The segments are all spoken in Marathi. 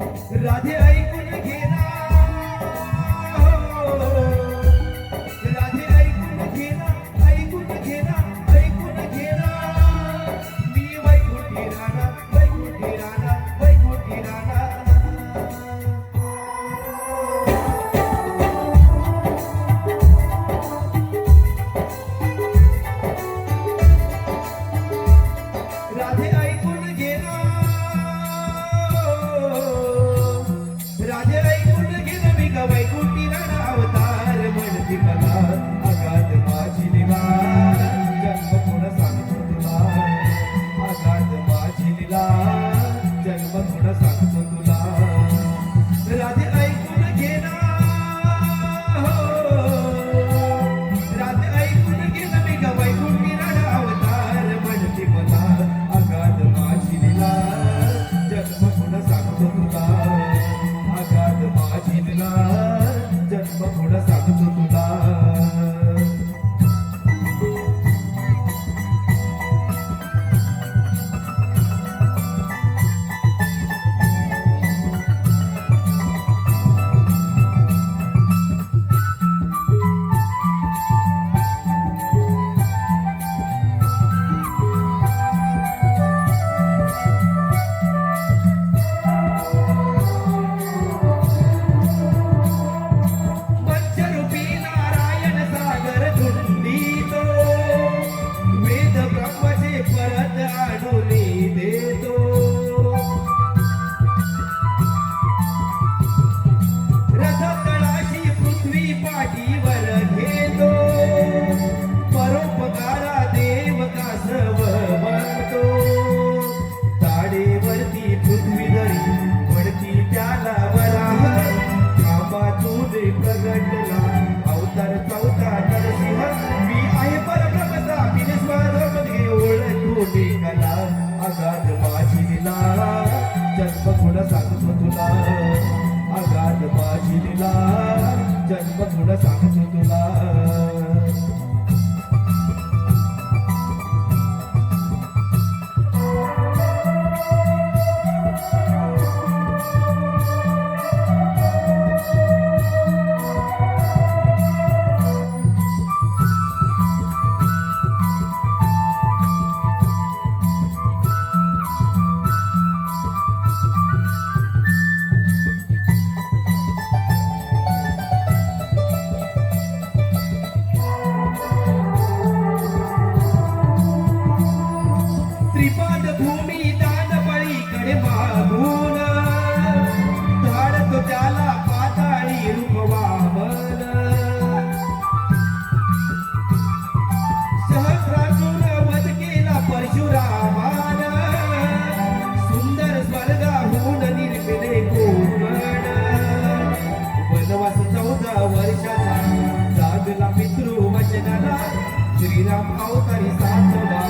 राधे ऐकून घे लीला जन्म गुण सांगतो श्रीराम अवतारी सातवा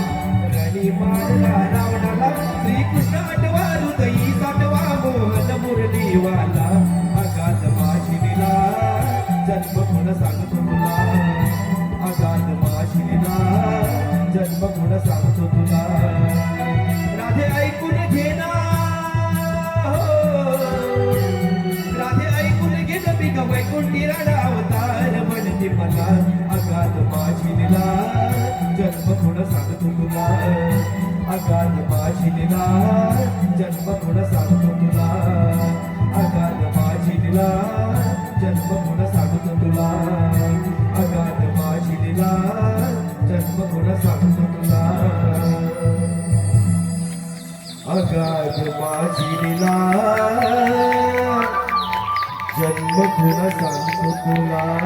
रणी मारला रावणाला. श्रीकृष्ण आठवा हृदयी साठवा मोहन मुरलीवाला. अगाध माशिनीला जन्म गुण सांगतो तुला. अगाध जन्म सांगतो तुला. राधे ऐकून दिला जन्म गुण सांगतो तुला. अगाध माझी दिला जन्म गुण सांगतो तुला. अगाध माझी दिला जन्म गुण सांगतो तुला. अगाध माझी दिला जन्म गुण सांगतो तुला.